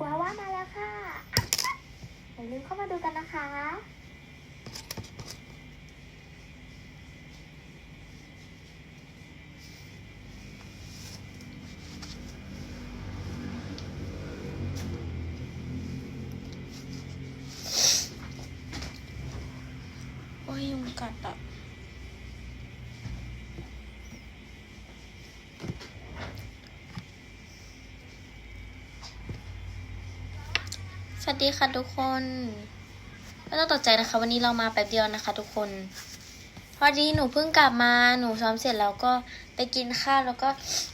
ว้าว่ามาแล้วค่ะอย่าลืมเข้ามาดูกันนะคะ วัสดีค่ะทุกคน ไม่ต้องตกใจนะคะ วันนี้เรามาแป๊บเดียวนะคะ ทุกคน พอดีหนูเพิ่งกลับมาหนูซ้อมเสร็จแล้วก็ไปกินข้าวแล้วก็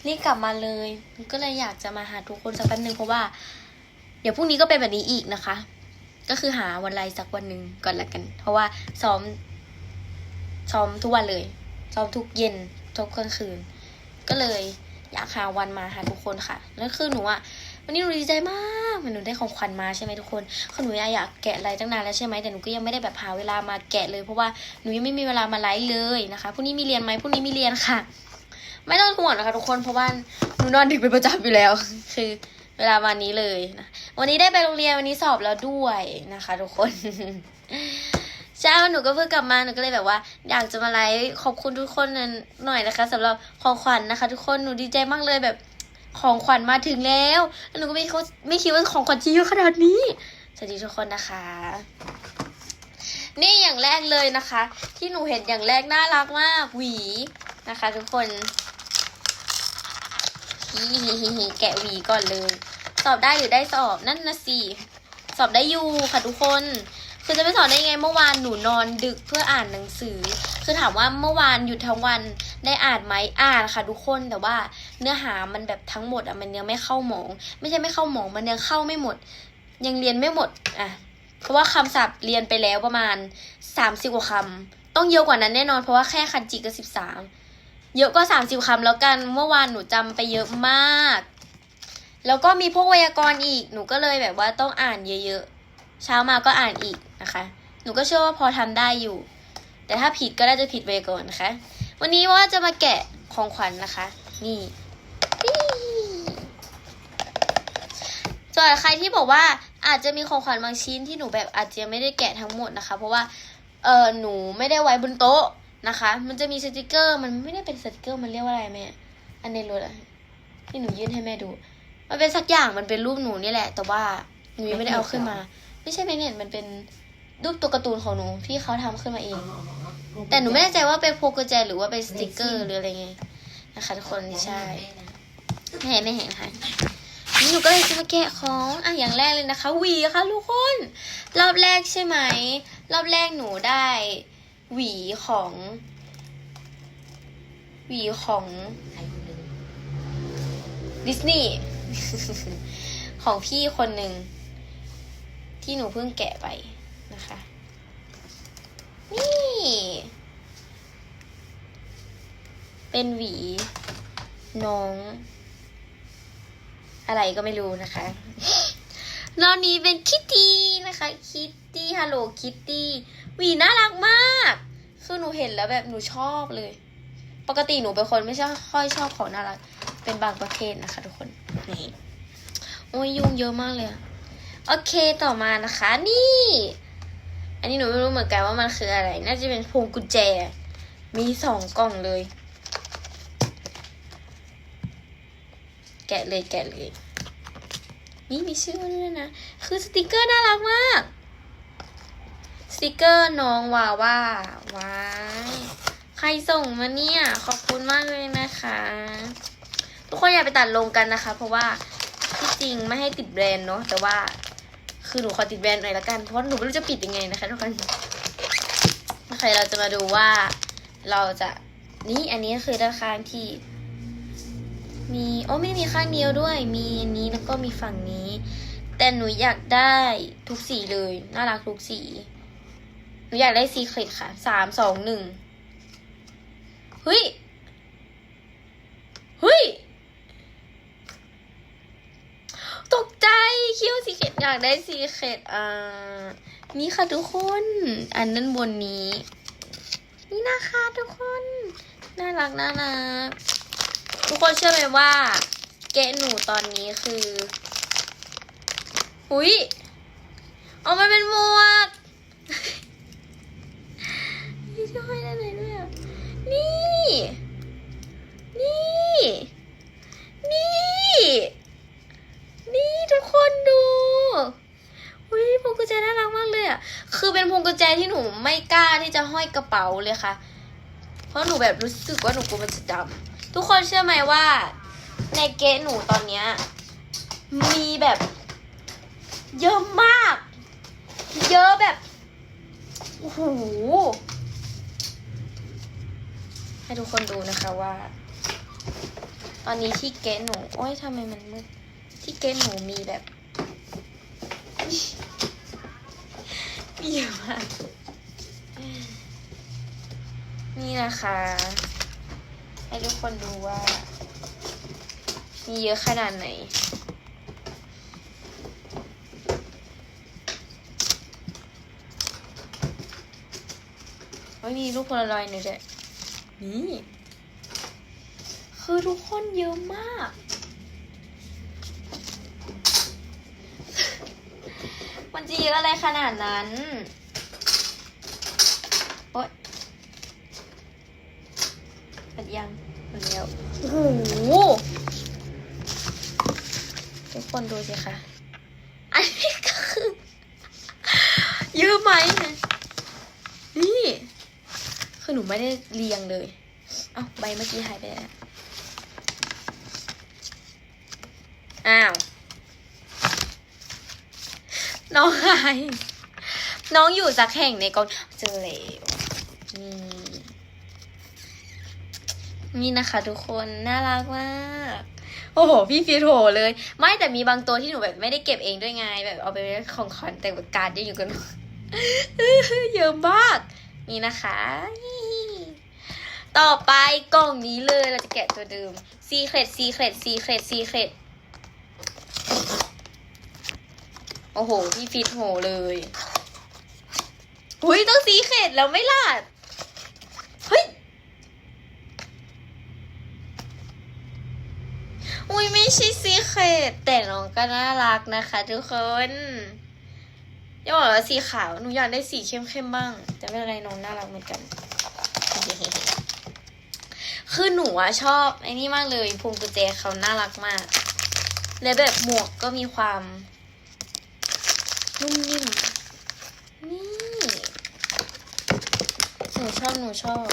รีบกลับมาเลยก็เลยอยากจะมาหาทุกคนสักแป๊บนึงเพราะว่า เดี๋ยวพรุ่งนี้ก็เป็นแบบนี้อีกนะคะ ก็คือหาวันไรสักวันหนึ่งก่อนละกัน เพราะว่าซ้อม ซ้อมทุกวันเลย ซ้อมทุกเย็นทุกกลางคืน ก็เลยอยากหาวันมาหาทุกคนค่ะแล้วคือหนูอะ วันนี้หนูดีใจมากเหมือนหนูได้ของขวัญมาใช่ไหมทุกคนคือหนูอยากแกะอะไรตั้งนานแล้วใช่ไหมแต่หนูก็ยังไม่ได้แบบหาเวลามาแกะเลย เพราะว่าหนูยังไม่มีเวลามาไลฟ์เลยนะคะพรุ่งนี้มีเรียนไหมพรุ่งนี้มีเรียนค่ะ ไม่ต้องห่วงนะคะทุกคนเพราะว่าหนูนอนดึกเป็นประจำอยู่แล้ว คือเวลาวันนี้เลยนะวันนี้ได้ไปโรงเรียนวันนี้สอบแล้วด้วยนะคะ ทุกคนใช่หนูก็เพิ่งกลับมาหนูก็เลยแบบว่า อยากจะมาไลฟ์ขอบคุณทุกคนหน่อยนะคะสำหรับของขวัญนะคะ ทุกคนหนูดีใจมากเลยแบบ ของขวัญมาถึงแล้ว หนูก็ไม่คิดว่าไม่คิดว่าของขวัญจะเยอะขนาดนี้ สวัสดีทุกคนนะคะ นี่อย่างแรกเลยนะคะ ที่หนูเห็นอย่างแรกน่ารักมากหวีนะคะ ทุกคนฮิฮิฮิฮิแกะหวีก่อนเลย สอบได้หรือได้สอบนั่นนะสิสอบได้อยู่ค่ะทุกคนคือจะไม่สอนได้ไงเมื่อวานหนูนอนดึกเพื่ออ่านหนังสือ คือถามว่าเมื่อวานหยุดทั้งวันได้อ่านไหมอ่านค่ะทุกคนแต่ว่า เนื้อหามันแบบทั้งหมดอะมันยังไม่เข้าหมอง ไม่ใช่ไม่เข้าหมองมันยังเข้าไม่หมด ยังเรียนไม่หมดอะเพราะว่าคำศัพท์เรียนไปแล้วประมาณสามสิบกว่าคำต้องเยอะกว่านั้นแน่นอนเพราะว่าแค่คันจิก็สิบสามเยอะก็สามสิบคำแล้วกันเมื่อวานหนูจำไปเยอะมาก แล้วก็มีพวกไวยากรณ์อีกหนูก็เลยแบบว่าต้องอ่านเยอะๆเช้ามาก็อ่านอีกนะคะ หนูก็เชื่อว่าพอทำได้อยู่ แต่ถ้าผิดก็น่าจะผิดไปก่อนนะคะ วันนี้ว่าจะมาแกะของขวัญนะคะ นี่ ส่วนใครที่บอกว่าอาจจะมีของขวัญบางชิ้นที่หนูแบบอาจจะไม่ได้แกะทั้งหมดนะคะ เพราะว่าเออหนูไม่ได้ไว้บนโต๊ะนะคะ มันจะมีสติกเกอร์ มันไม่ได้เป็นสติกเกอร์มันเรียกว่าอะไรแม่ อันในรถอะที่หนูยื่นให้แม่ดู มันเป็นสักอย่างมันเป็นรูปหนูนี่แหละ แต่ว่าหนูยังไม่ได้เอาขึ้นมา ไม่ใช่แมกเนตมันเป็นรูปตัวการ์ตูนของหนูที่เขาทำขึ้นมาเอง แต่หนูไม่แน่ใจว่าเป็นพวงกุญแจหรือว่าเป็นสติกเกอร์หรืออะไรไงนะคะทุกคนใช่ไม่เห็นไม่เห็นค่ะนี่ หนูก็เลยจะมาแกะของอะอย่างแรกเลยนะคะหวีค่ะทุกคน รอบแรกใช่ไหม รอบแรกหนูได้หวีของหวีของดิสนีย์ของพี่คนหนึ่งที่หนูเพิ่งแกะไปนะคะ นี่ เป็นหวีน้อง อะไรก็ไม่รู้นะคะนอนนี้เป็นคิตตี้นะคะ คิตตี้ฮัลโหลคิตตี้วีน่ารักมากคือหนูเห็นแล้วแบบหนูชอบเลย ปกติหนูเป็นคนไม่ใช่ค่อยชอบของน่ารัก เป็นบางประเภทนะคะทุกคนนี่โอ้ยยุ่งเยอะมากเลยโอเคต่อมานะคะ นี่ อันนี้หนูไม่รู้เหมือนกันว่ามันคืออะไร น่าจะเป็นพวงกุญแจ มีสองกล่องเลย แกะเลยแกะเลยนี่มีชื่อด้วยนะ คือสติกเกอร์น่ารักมาก สติกเกอร์น้องวาว่าว้ายใครส่งมาเนี่ย ขอบคุณมากเลยนะคะ ทุกคนอย่าไปตัดลงกันนะคะ เพราะว่าที่จริงไม่ให้ติดแบรนด์เนาะแต่ว่า คือหนูขอติดแบรนด์หน่อยละกันเพราะหนูไม่รู้จะปิดยังไงนะคะทุกคนโอเคเราจะมาดูว่าเราจะนี่อันนี้คือด้านข้างที่ มีโอ้ไม่ได้มีข้างเดียวด้วย มีอันนี้แล้วก็มีฝั่งนี้ แต่หนูอยากได้ทุกสีเลย น่ารักทุกสี หนูอยากได้สีเครดค่ะสามสองหนึ่งเฮ้ยเฮ้ยตกใจคิดว่าสีเขตอยากได้สีเขตอ่านี่ค่ะทุกคน อันนั้นบนนี้ นี่นะคะทุกคน น่ารักน่ารัก ทุกคนเชื่อไหมว่าแกะหนูตอนนี้คือหุยเอามาเป็นหมวกนี่จะห้อยได้ไหนด้วยนี่ นี่ นี่ นี่ทุกคนดูอุ้ยพวงกุญแจน่ารักมากเลยอะ คือเป็นพวงกุญแจที่หนูไม่กล้าที่จะห้อยกระเป๋าเลยค่ะ เพราะหนูแบบรู้สึกว่าหนูกลัวมันจะดำ ทุกคนเชื่อไหมว่า ในเกะหนูตอนเนี้ยมีแบบ เยอะมาก เยอะแบบโอ้โหให้ทุกคนดูนะคะว่า ตอนนี้ที่เกะหนู โอ้ยทำไมมันมืดที่เกะหนูมีแบบมีเยอะมากนี่นะคะ ให้ทุกคนดูว่า มีเยอะขนาดไหนโอ้ยมีรูปโพลารอยหนึ่งด้วยนี่ คือทุกคนเยอะมาก มันจะเยอะอะไรขนาดนั้น โอ๊ยหมด ยังหมดแล้วโอ้โหทุกคนดูสิคะอันนี้ก็คือเยอะไหมเนี่ยนี่คือหนูไม่ได้เรียงเลย เอ้าใบเมื่อกี้หายไปแล้วอ้าวน้องหายน้องอยู่สักแห่งในกองเจอแล้วนี่ นี่นะคะทุกคนน่ารักมากโอ้โห พี่ฟีโถเลย ไม่แต่มีบางตัวที่หนูแบบไม่ได้เก็บเองด้วยไง แบบเอาไปของขวัญแต่ว่าการ์ดยังอยู่กันเยอะมาก นี่นะคะ ต่อไปกล่องนี้เลยเราจะแกะตัวเดิม Secret Secret Secret Secret โอ้โห พี่ฟิโหเลยหุยต้อง Secret แล้วไม่ล่ะเฮ้ย อุ้ยไม่ใช่ Secret แต่น้องก็น่ารักนะคะทุกคนอย่าบอกว่าสีขาวหนูอยากได้สีเข้มๆบ้าง แต่ไม่เป็นไรน้องน่ารักเหมือนกัน คือหนูอะชอบไอ้นี่มากเลยพวงกุญแจเขาน่ารักมาก และแบบหมวกก็มีความนุ่มนิ่มนี่หนูชอบหนูชอบ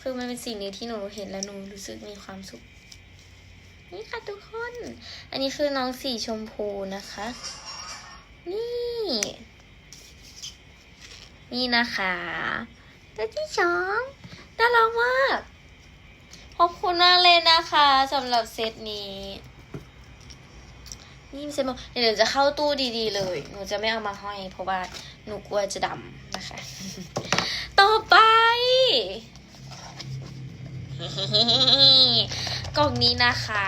คือมันเป็นสิ่งนี้ที่หนูเห็นแล้วหนูรู้สึกมีความสุข นี่ค่ะทุกคน อันนี้คือน้องสีชมพูนะคะ นี่ นี่นะคะตัวที่สองน่ารักมาก ขอบคุณมากเลยนะคะสำหรับเซตนี้ นี่เซตบอกเดี๋ยวจะเข้าตู้ดีๆเลย หนูจะไม่เอามาห้อย เพราะว่าหนูกลัวจะดำนะคะ ต่อไป กล่องนี้นะคะ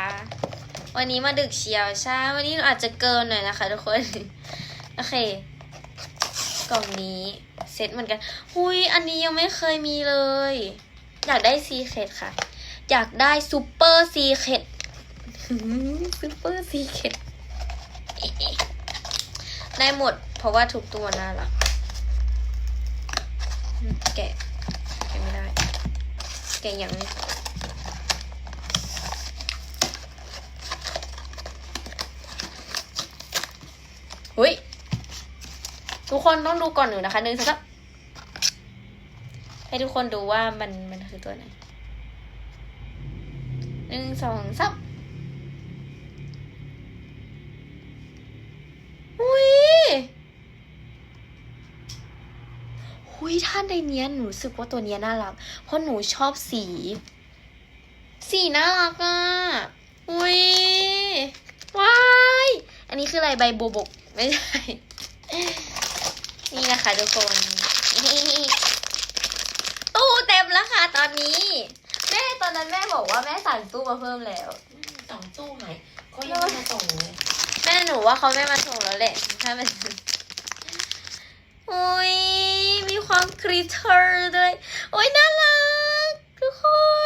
วันนี้มาดึกเชียวใช่วันนี้อาจจะเกินหน่อยนะคะ ทุกคน โอเค กล่องนี้เซตเหมือนกันหุยอันนี้ยังไม่เคยมีเลย อยากได้ซีเคดค่ะ อยากได้ซูเปอร์ซีเคดซูเปอร์ซีเคดได้หมด เพราะว่าทุกตัวน่ารักแกะแกะไม่ได้ แกะยังไม่หุย ทุกคนต้องดูก่อนหนูนะคะหนึ่งสองสามให้ทุกคนดูว่ามันมันคือตัวไหนหนึ่งสองสามอุ้ยหุยท่านในเนี้ยหนูรู้สึกว่าตัวเนี้ยน่ารัก เพราะหนูชอบสี สีน่ารักอะอุ้ยว้าย อันนี้คืออะไรใบโบบก ไม่ใช่ นี่นะคะทุกคนตู้เต็มแล้วค่ะตอนนี้ แม่ตอนนั้นแม่บอกว่าแม่สั่งตู้มาเพิ่มแล้วสองตู้หายเขายังไม่มาส่งเลยแม่หนูว่าเขาไม่มาส่งแล้วแหละถ้ามันโอ้ยมีความคริเทอร์ด้วยโอ้ยน่ารัก ทุกค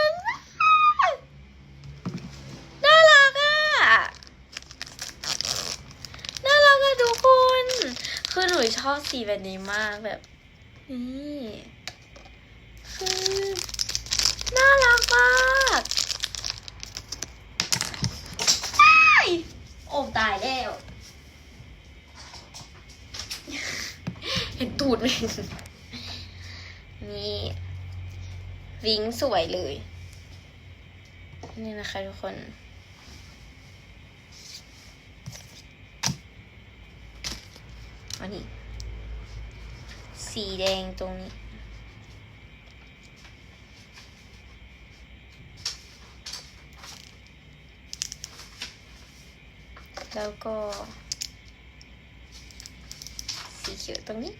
น น่ารักอะ น่ารักอะ คือหนูชอบ สีแบบนี้มากแบบ นี่คือน่ารักมากอ้ายโอ้ตายแล้ว เห็นตูดไหมนี่วิงสวยเลย นี่นะคะทุกคน อันนี้ สี แดงตรงนี้ แล้วก็ สีเขียวตรงนี้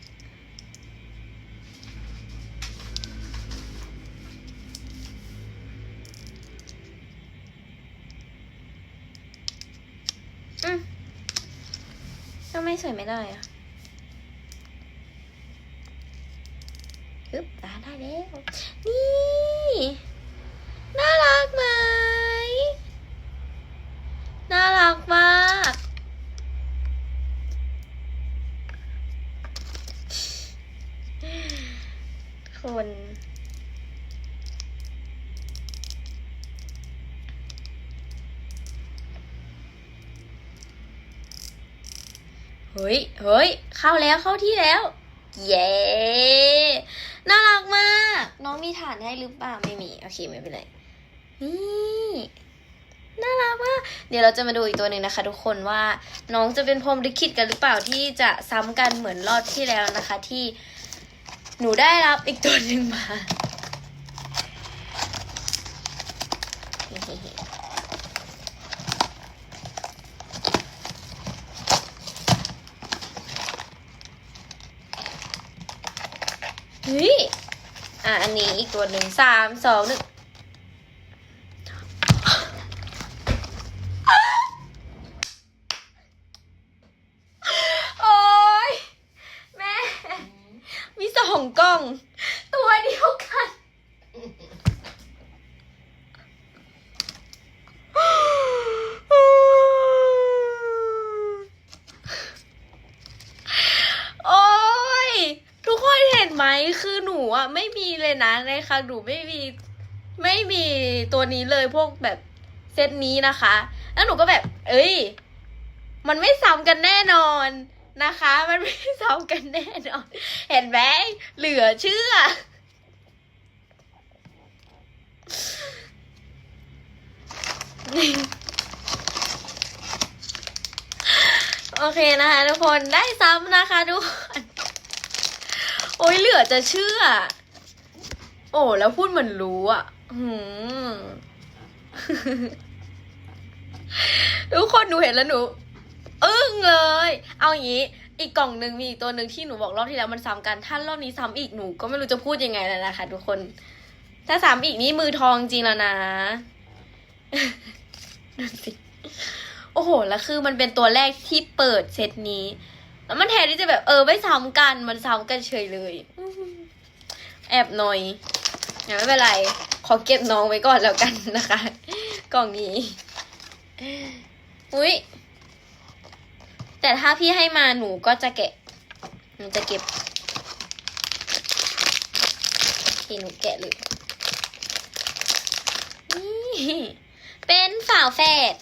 อืมทำไมสวยไม่ได้อะอึ๊บอ่าได้ แล้ว นี่ น่ารักไหม น่ารักมาก คนเฮ้ย เฮ้ย เข้าแล้ว เข้าที่แล้ว เย้ น่ารักมาก น้องมีฐานให้หรือเปล่าไม่มี โอเคไม่เป็นไร นี่น่ารักมากเดี๋ยวเราจะมาดูอีกตัวหนึ่งนะคะทุกคนว่าน้องจะเป็นพรมลิขิตกันหรือเปล่าที่จะซ้ำกันเหมือนรอบที่แล้วนะคะ ที่หนูได้รับอีกตัวหนึ่งมา เฮ้ย อะอันนี้อีกตัวหนึ่งสามสองหนึ่ง โอ๊ย แม่ มีสองกล่อง ตัวเดียวกัน โอ๊ย ทุกคนเห็นไหมคือหนูอะ ไม่มีเลยนะในค่ะหนูไม่มี ไม่มี ตัวนี้เลยพวกแบบเซตนี้นะคะ แล้วหนูก็แบบ เอ้ย มันไม่ซ้ำกันแน่นอนนะคะ มันไม่ซ้ำกันแน่นอน เห็นไหมเหลือเชื่อ โอเคนะคะทุกคนได้ซ้ำนะคะทุกคนโอ้ยเหลือจะเชื่อ โอ้แล้วพูดเหมือนรู้อะ ทุกคนหนูเห็นแล้วหนู อึ้งเลย เอาอย่างนี้ อีกกล่องหนึ่งมีอีกตัวหนึ่งที่หนูบอกรอบที่แล้วมันซ้ำกัน ถ้ารอบนี้ซ้ำอีกหนูก็ไม่รู้จะพูดยังไงแล้วนะคะทุกคน ถ้าซ้ำอีกนี่มือทองจริงแล้วนะดูสิโอ้โห แล้วคือมันเป็นตัวแรกที่เปิดเซตนี้ แล้วมันแทนที่จะแบบเออไม่ซ้ำกัน มันซ้ำกันเฉยเลย แอบหน่อยอย่าไม่เป็นไร ขอเก็บน้องไว้ก่อนแล้วกันนะคะ กล่องนี้ อุ้ยแต่ถ้าพี่ให้มาหนูก็จะแกะ หนูจะเก็บโอเคหนูแกะเลยนี่เป็นฝาแฝด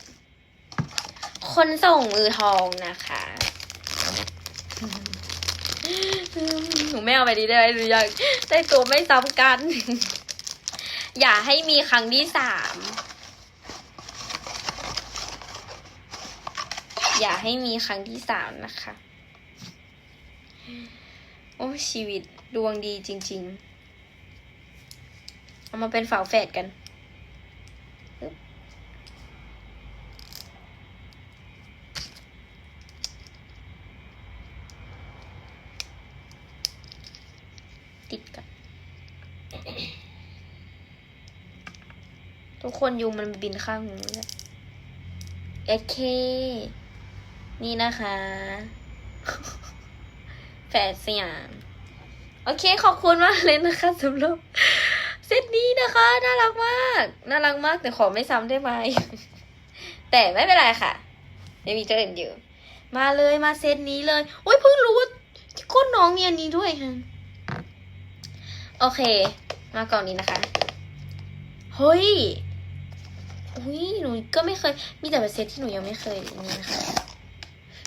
คนส่งมือทองนะคะ หนูไม่เอาไปดีได้ไหมหนูอยากได้ตัวไม่ซ้ำกัน อย่าให้มีครั้งที่สาม อย่าให้มีครั้งที่สามนะคะ โอ้ชีวิตดวงดีจริง ๆ เอามาเป็นฝาแฝดกันปึ๊บติดกัน ทุกคนยุงมันบินข้างหูเลยโอเค นี่นะคะ แฝดสยาม โอเค ขอบคุณมากเลยนะคะสำหรับเซตนี้นะคะ น่ารักมาก น่ารักมาก แต่ขอไม่ซ้ำได้ไหม แต่ไม่เป็นไรค่ะยังมีตัวอื่นอยู่ มาเลยมาเซตนี้เลยโอ้ยเพิ่งรู้ว่าที่ก้นน้องมีอันนี้ด้วยฮะโอเค มากล่องนี้นะคะ เฮ้ย อุ้ยหนูก็ไม่เคย มีแต่เซตที่หนูยังไม่เคยนี่นะคะ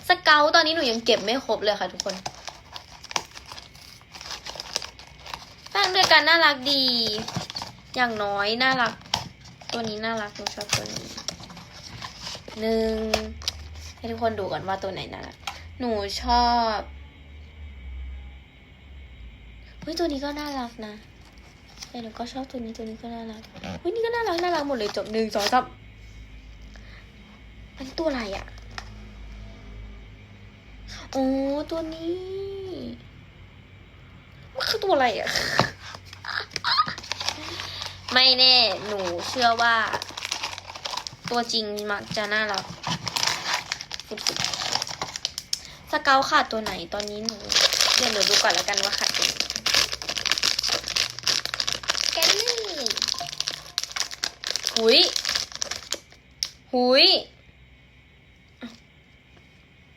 สเกลตอนนี้หนูยังเก็บไม่ครบเลยค่ะทุกคนตั้งด้วยกันน่ารักดี อย่างน้อยน่ารัก ตัวนี้น่ารักหนูชอบตัวนี้หนึ่งให้ทุกคนดูก่อนว่าตัวไหนน่ารัก หนูชอบเฮ้ยตัวนี้ก็น่ารักนะ แต่หนูก็ชอบตัวนี้ตัวนี้ก็น่ารักเฮ้ยนี่ก็น่ารักน่ารักหมดเลยจบหนึ่งสองสามอันนี้ตัวอะไรอะโอ้ตัวนี้มันคือตัวอะไรอะไม่แน่ หนูเชื่อว่า ตัวจริงมักจะน่ารักสุดๆสเกลขาดตัวไหนตอนนี้หนู เดี๋ยวหนูดูก่อนแล้วกันว่าขาดตัวไหนแกนนี่ หุย หุย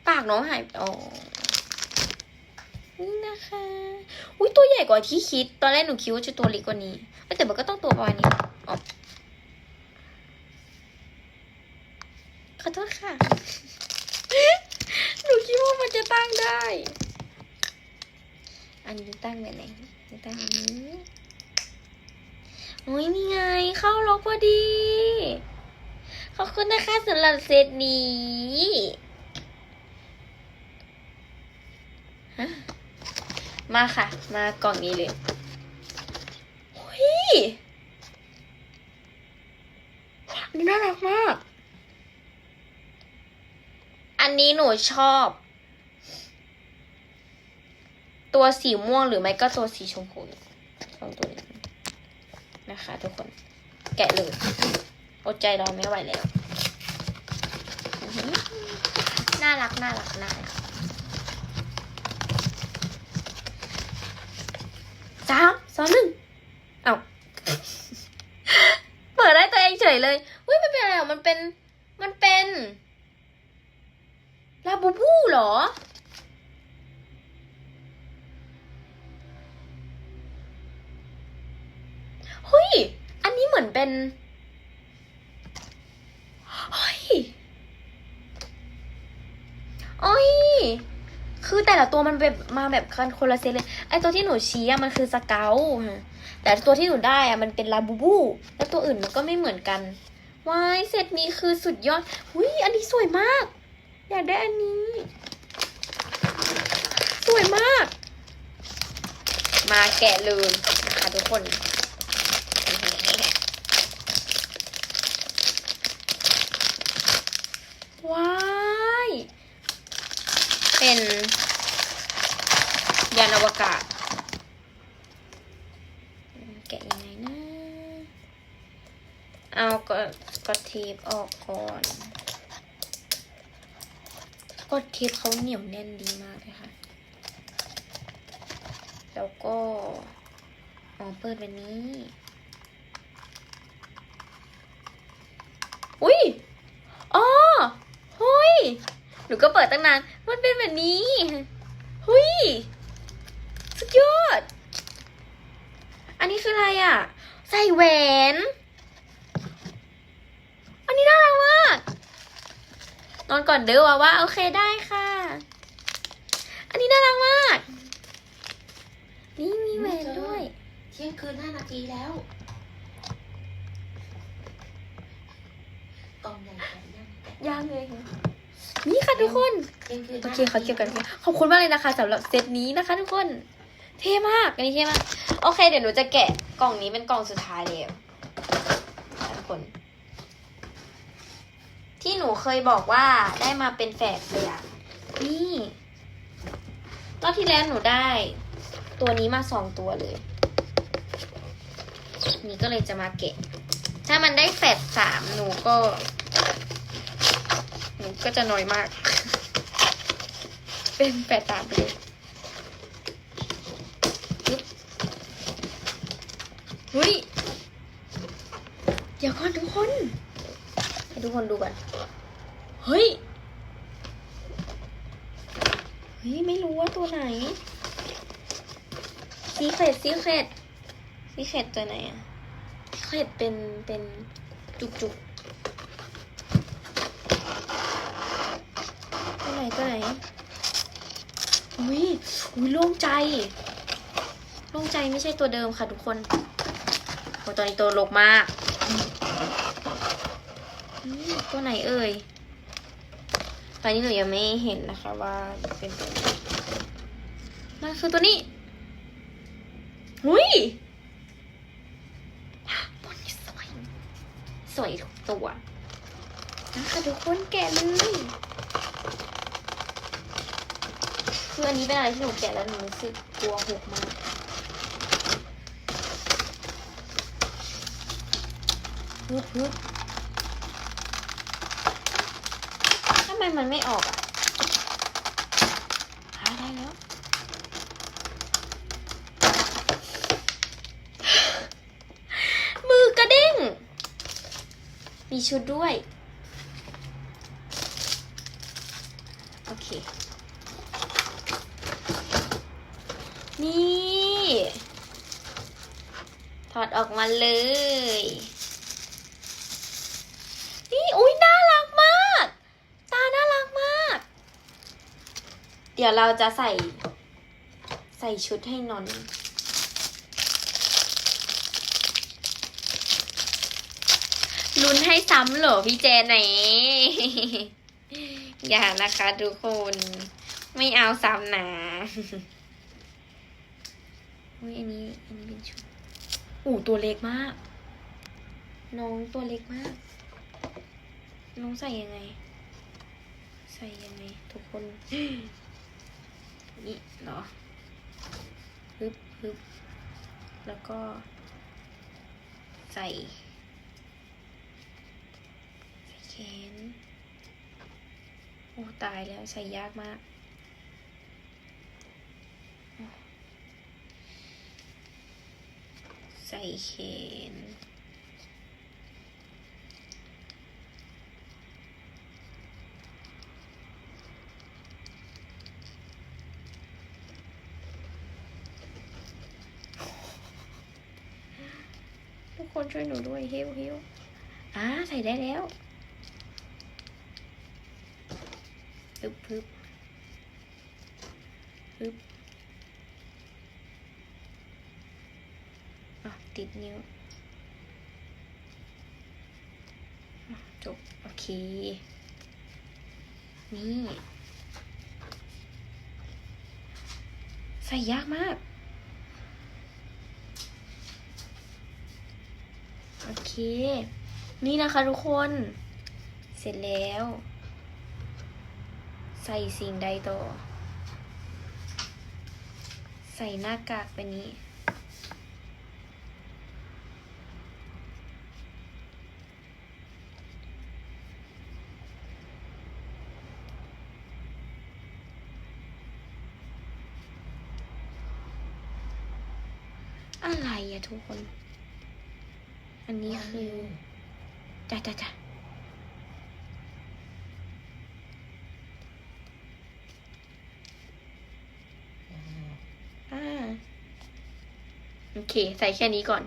ปากน้องหายอ๋อนี่นะคะ อุ้ยตัวใหญ่กว่าที่คิด ตอนแรกหนูคิดว่าจะตัวเล็กกว่านี้ แต่มันก็ต้องตัวประมาณนี้อ๋อขอโทษค่ะ หนูคิดว่ามันจะตั้งได้ อันนี้ตั้งแบบไหนตั้งแบบนี้โอ้ยนี่ไง เข้าล็อ กพอดี ขอบคุณนะคะสำหรับเซตนี้ฮะมาค่ะ มากล่องนี้เลยเฮ้ยนนี้น่ารักมาก อันนี้หนูชอบ ตัวสีม่วงหรือไม่ก็ตัวสีชมพูสองตัวนี้นะคะทุกคน แกะเลยอดใจรอไม่ไหวแล้ว น่ารักน่ารักน่ารักสามสองหนึ่งเอาเปิดได้ตัวเองเฉยเลยอุ้ยไม่เป็นไรหรอมันเป็น มันเป็นลาบูบูเหรอ เฮ้ย อันนี้ เป็นเฮ้ยโอ้ย คือแต่ละตัวมันแบบมาแบบกันคนละเซตเลย ไอตัวที่หนูชี้อะมันคือสเกลแต่ตัวที่หนูได้อะมันเป็นลาบูบู แล้วตัวอื่นมันก็ไม่เหมือนกันว้ายเซตนี้คือสุดยอดหุ้ยอันนี้สวยมาก อยากได้อันนี้ สวยมาก มาแกะเลยนะคะทุกคน ว้าย เป็นยานอวกาศ แกะยังไงนะ เอาก็กดทีบออกก่อน กดทีบเขาเหนียวแน่นดีมากเลยค่ะ แล้วก็อ๋อเปิดแบบนี้ อุ้ย อ๋อเฮ้ย หนูก็เปิดตั้งนาน นเป็นแบบนี้เฮ้ยสุดยอด อันนี้คืออะไรอะ ใส่แหวน อันนี้น่ารักมาก นอนก่อนเด้อว่าว่าโอเคได้ค่ะ อันนี้น่ารักมาก นี่มีแหวนด้วย เที่ยงคืนห้านาทีแล้ว กล่องใหญ่แกะยังแกะยังเลยค่ะ นี่ค่ะทุกคนเที่ยงคืนโอเคเขาเก็บกันค่ะขอบคุณมากเลยนะคะสำหรับเซตนี้นะคะทุกคน เท่มาก อันนี้เท่มาก โอเค เดี๋ยวหนูจะแกะกล่องนี้เป็นกล่องสุดท้ายแล้วทุกคน ที่หนูเคยบอกว่าได้มาเป็นแฝดเลยอะนี่รอบที่แล้วหนูได้ ตัวนี้มาสองตัวเลย นี่ก็เลยจะมาเกะ ถ้ามันได้แฝดสามหนูก็หนู ก็จะน้อยมาก เป็นแฝดสามไปเลยเฮ้ย เดี๋ยวก่อนทุกคน ให้ทุกคนดูก่อน เฮ้ย เฮ้ย ไม่รู้ว่าตัวไหนซีเครตซีเครตซีเครตตัวไหนอะซีเครตเป็นเป็นจุกจุก ตัวไหนตัวไหน อุ้ยอุ้ยโล่งใจ โล่งใจไม่ใช่ตัวเดิมค่ะทุกคนโอ้ตอนนี้ตัวลกมาก ตัวไหนเอ่ย ตอนนี้หนูยังไม่เห็นนะคะว่าเป็นตัวนมันคือตัวนี้หุยบนนี้สวย สวยทุกตัวนะคะทุกคนแกะเลย คืออันนี้เป็นอะไรที่หนูแกะแล้วหนูรู้สึกกลัวหกมากฮึบฮึบทำไมมันไม่ออกอะหาได้แล้ว มือกระเด้ง มีชุดด้วย โอเค นี่ ถอดออกมาเลย นี่อุ้ยน่ารักมาก ตาน่ารักมาก เดี๋ยวเราจะใส่ ใส่ชุดให้นอนลุ้นให้ซ้ำเหรอพี่เจไหน อย่านะคะทุกคน ไม่เอาซ้ำนะ อุ้ยอันนี้อันนี้เป็นชุดอู้ตัวเล็กมาก น้องตัวเล็กมาก น้องใส่ยังไง ใส่ยังไง ทุกคนนี่เหรอฮึบฮึบแล้วก็ ใส่ใส่แขนโอ้ตายแล้วใส่ยากมาก ใส่แขนทุกคนช่วยหนูด้วยฮิวฮิวอ่าใส่ได้แล้วปึ๊บปึ๊บปึ๊บอะ ติดนิ้ว จบ โอเค นี่ ใส่ยากมาก โอเค นี่นะคะทุกคน เสร็จแล้ว ใส่สิ่งใดต่อ ใส่หน้ากากไปนี้ อะไรอะทุกคน อันนี้คือจ้ะจ้ะจ้าโอเค ใส่แค่นี้ก่อน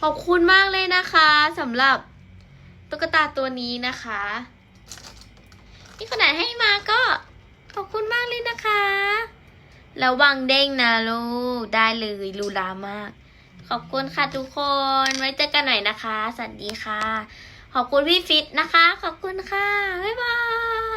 ขอบคุณมากเลยนะคะสำหรับตุ๊กตาตัวนี้นะคะนี่ขนาดให้มาก็ขอบคุณมากเลยนะคะ ระวังเด้งนะลูก ได้เลยลูลามาก ขอบคุณค่ะทุกคน ไว้เจอกันหน่อยนะคะ สวัสดีค่ะ ขอบคุณพี่ฟิตนะคะ ขอบคุณค่ะ บ๊ายบาย